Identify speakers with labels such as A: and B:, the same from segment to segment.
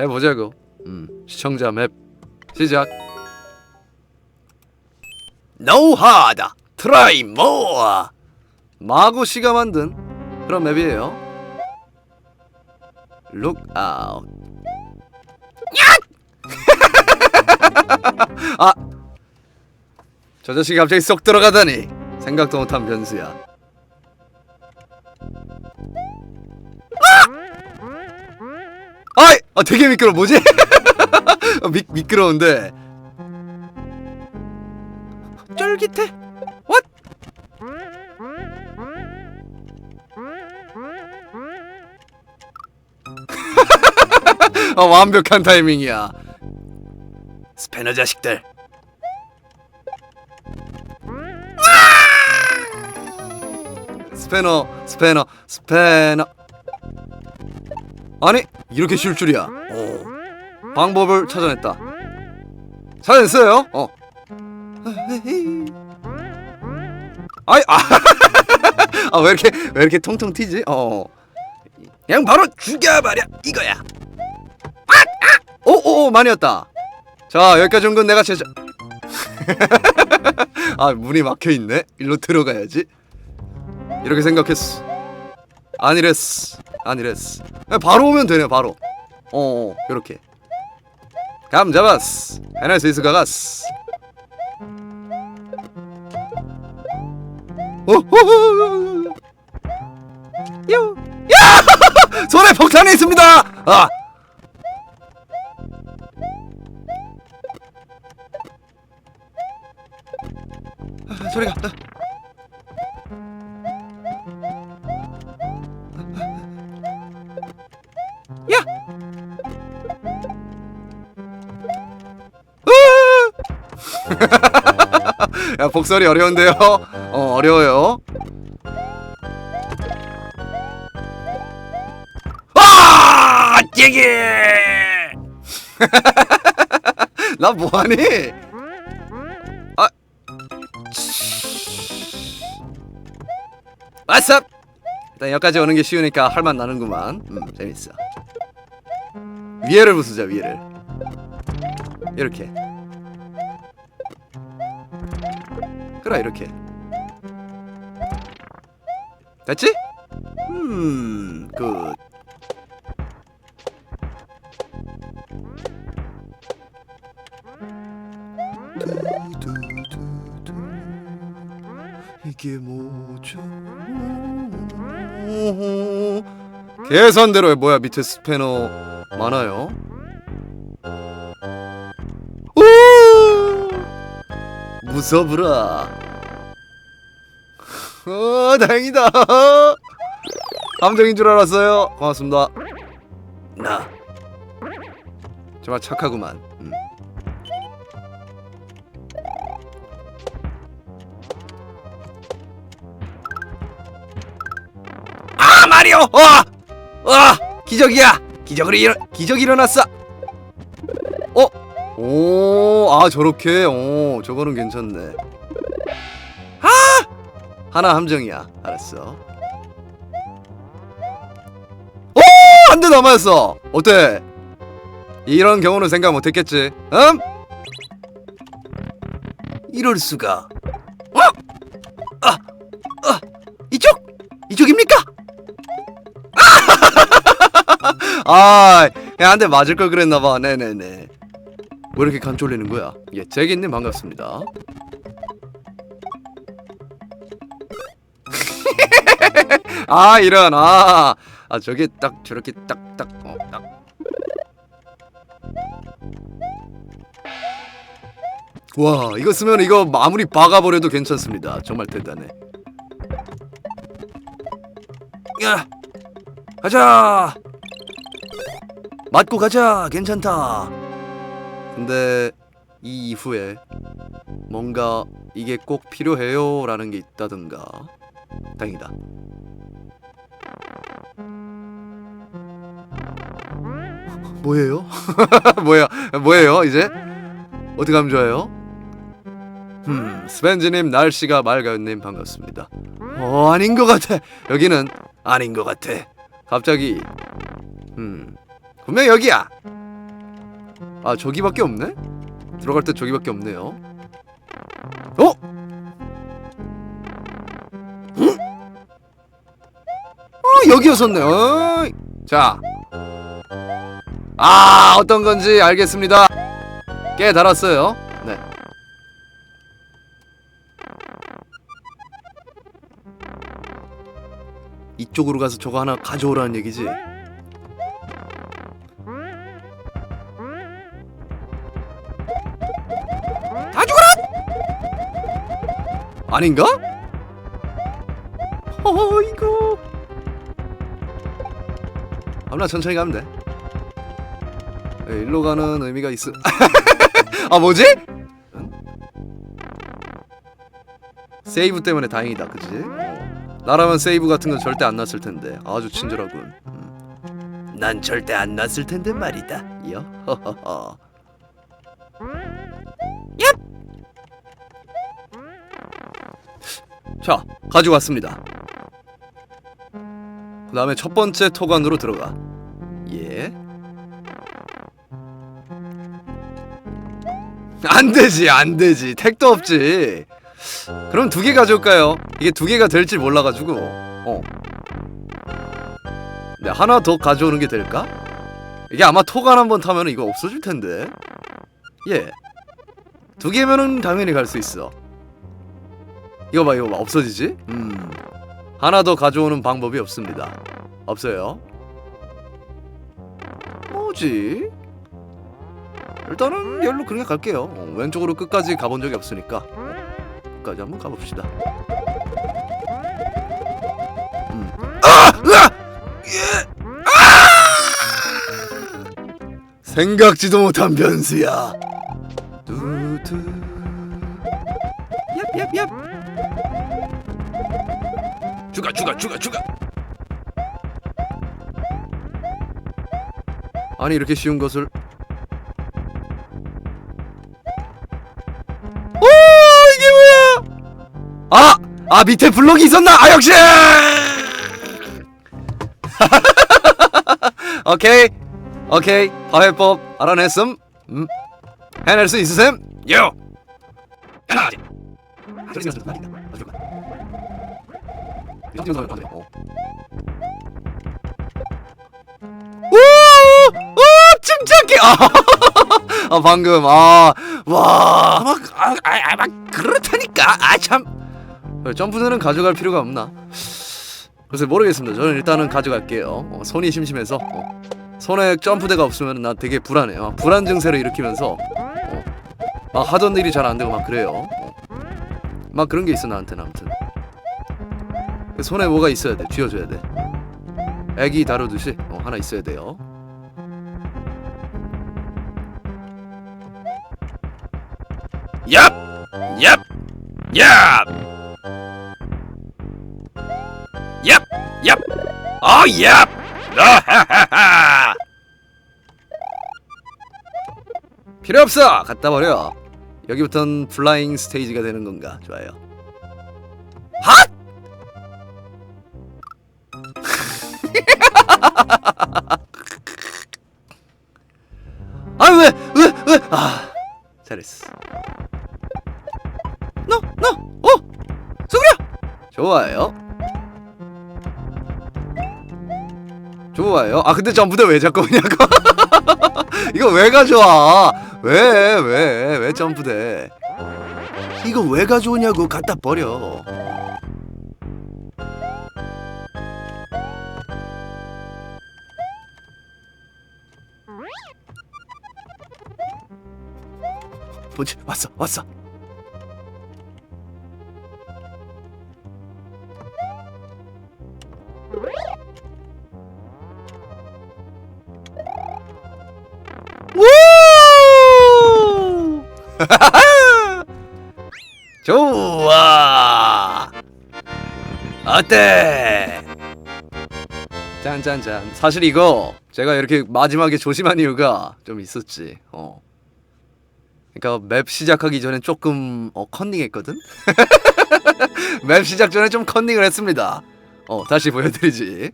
A: 해보자고. 음, 시청자 맵 시작. No hard, try more. 마구 씨가 만든 그런 맵이에요. Look out. 아, 저 자식이 갑자기 쏙 들어가다니 생각도 못한 변수야. 아이, 아 되게 미끄러. 뭐지? 어, 미 미끄러운데. 쫄깃해. What? 아 완벽한 타이밍이야. 스패너 자식들. 스패너, 스패너, 스패너. 아니 이렇게 쉴 줄이야. 오. 방법을 찾아냈다. 찾아냈어요? 어. 아이 아. 아, 왜 이렇게 왜 이렇게 통통 튀지? 어. 그냥 바로 죽여버려 이거야. 아! 아! 오오 많이 왔다. 자 여기까지 온 건 내가 제자. 아 문이 막혀 있네. 일로 들어가야지. 이렇게 생각했어. 아니랬어. 아니랬어. 바로 오면 되네 바로. 어, 어 이렇게. 감 잡았어. 해낼 수 있을 것 같았어. 오호호. 요. 야! 손에 폭탄이 있습니다. 아. 아, 야 복설이 어려운데요? 어 어려워요. 아! 얘기! 나 뭐하니? 아, 왔어. 일단 여기까지 오는 게 쉬우니까 할만 나는구만. 음 재밌어. 위에를 부수자 위에를. 이렇게. 그래 이렇게. 됐지? 음, 굿. 두두두두. 이게 뭐죠? 계산대로 뭐야 밑에 스패너 많아요. 무서브라. 어, 다행이다. 감정인 줄 알았어요. 고맙습니다. 나 정말 착하구만. 음. 아 마리오! 와! 와! 기적이야! 기적으로 일어 기적이 일어났어. 어? 오, 아 저렇게. 오, 저거는 괜찮네. 아! 하나 함정이야. 알았어. 오! 한 대 남았어. 어때? 이런 경우는 생각 못 했겠지. 음? 이럴 수가. 어? 아! 아! 이쪽? 이쪽입니까? 아, 그냥 한대 맞을 걸 그랬나 봐. 네네네. 왜 이렇게 간 쫄리는 거야? 예, 재기님 반갑습니다. 아, 이런 아, 아 저게 딱 저렇게 딱딱 어, 딱. 와, 이거 쓰면 이거 아무리 박아버려도 괜찮습니다. 정말 대단해. 야, 가자. 맞고 가자. 괜찮다. 근데 이 이후에 뭔가 이게 꼭 필요해요 라는 게 있다든가 다행이다. 뭐예요? 뭐야? 뭐예요? 이제 어떻게 하면 좋아요? 음, 스벤지님, 날씨가 맑아요님 반갑습니다. 어, 아닌 것 같아. 여기는 아닌 것 같아. 갑자기, 음, 분명 여기야. 아 저기밖에 없네? 들어갈 때 저기밖에 없네요. 어? 응? 어 여기였었네. 어이. 자. 아 어떤 건지 알겠습니다. 깨 달았어요. 네. 이쪽으로 가서 저거 하나 가져오라는 얘기지. 아닌가? 어이구. 아무나 천천히 가면 돼. 예, 일로 가는 의미가 있어. 아 뭐지? 응? 세이브 때문에 다행이다, 그지? 나라면 세이브 같은 건 절대 안 났을 텐데 아주 친절하군. 음. 난 절대 안 났을 텐데 말이다. 여. 허허허. 자, 가지고 왔습니다. 그 다음에 첫 번째 토관으로 들어가. 예. 안 되지, 안 되지. 택도 없지. 그럼 두 개 가져올까요? 이게 두 개가 될지 몰라가지고. 어. 네, 하나 더 가져오는 게 될까? 이게 아마 토간 한번 타면 이거 없어질 텐데. 예. 두 개면은 당연히 갈 수 있어. 이거 봐, 이거 봐. 없어지지? 음. 하나 더 가져오는 방법이 없습니다. 없어요. 뭐지? 일단은 열로 그렇게 갈게요. 어, 왼쪽으로 끝까지 가본 적이 없으니까 끝까지 한번 가봅시다. 음. 아! 예! 아! 생각지도 못한 변수야. 두두. 얍얍얍. 죽어 죽어 죽어 죽어. 아니 이렇게 쉬운 것을 오 이게 뭐야? 아! 아 밑에 블록이 있었나? 아 역시! 오케이 오케이 화해법 알아냈음 음. 해낼 수 있으셈? 요! 하나 오! 오! 침착해! 아, 아 방금 아, 와, 막, 아, 아, 아, 막 그렇다니까. 아 참. 점프는 가져갈 필요가 없나? 글쎄 모르겠습니다. 저는 일단은 가져갈게요. 어, 손이 심심해서 어. 손에 점프대가 없으면 나 되게 불안해. 요 불안 증세를 일으키면서 어. 막 하던 일이 잘 안 되고 막 그래요. 어. 막 그런 게 있어 나한테는 아무튼. 손에 뭐가 있어야 돼. 쥐어줘야 돼. 애기 다루듯이 어, 하나 있어야 돼요. 얍! 얍! 얍! 얍! 얍! 어, 얍! 아하하하! 필요 없어! 갖다 버려. 여기부턴 플라잉 스테이지가 되는 건가? 좋아요. 핫! 아, 왜, 왜, 왜? 아, 잘했어. 너, 너, 어, 수그려. 좋아요. 좋아요. 아 근데 점프대 왜 자꾸 오냐고? 이거 왜 가져와? 왜, 왜, 왜 점프대? 이거 왜 가져오냐고 갖다 버려. 뭐지? 왔어, 왔어. 어때? 짠짠짠. 사실 이거 제가 이렇게 마지막에 조심한 이유가 좀 있었지. 어. 그러니까 맵 시작하기 전에 조금 어, 컨닝했거든. 맵 시작 전에 좀 컨닝을 했습니다. 어 다시 보여드리지.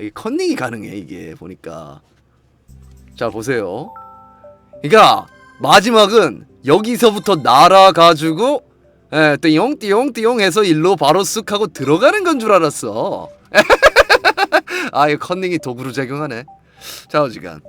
A: 이게 컨닝이 가능해 이게 보니까. 자 보세요. 그러니까 마지막은 여기서부터 날아가지고 에, 띠용 띠용 띠용 해서 일로 바로 쓱 하고 들어가는 건 줄 알았어. 아, 이 컨닝이 도구로 작용하네. 자, 어지간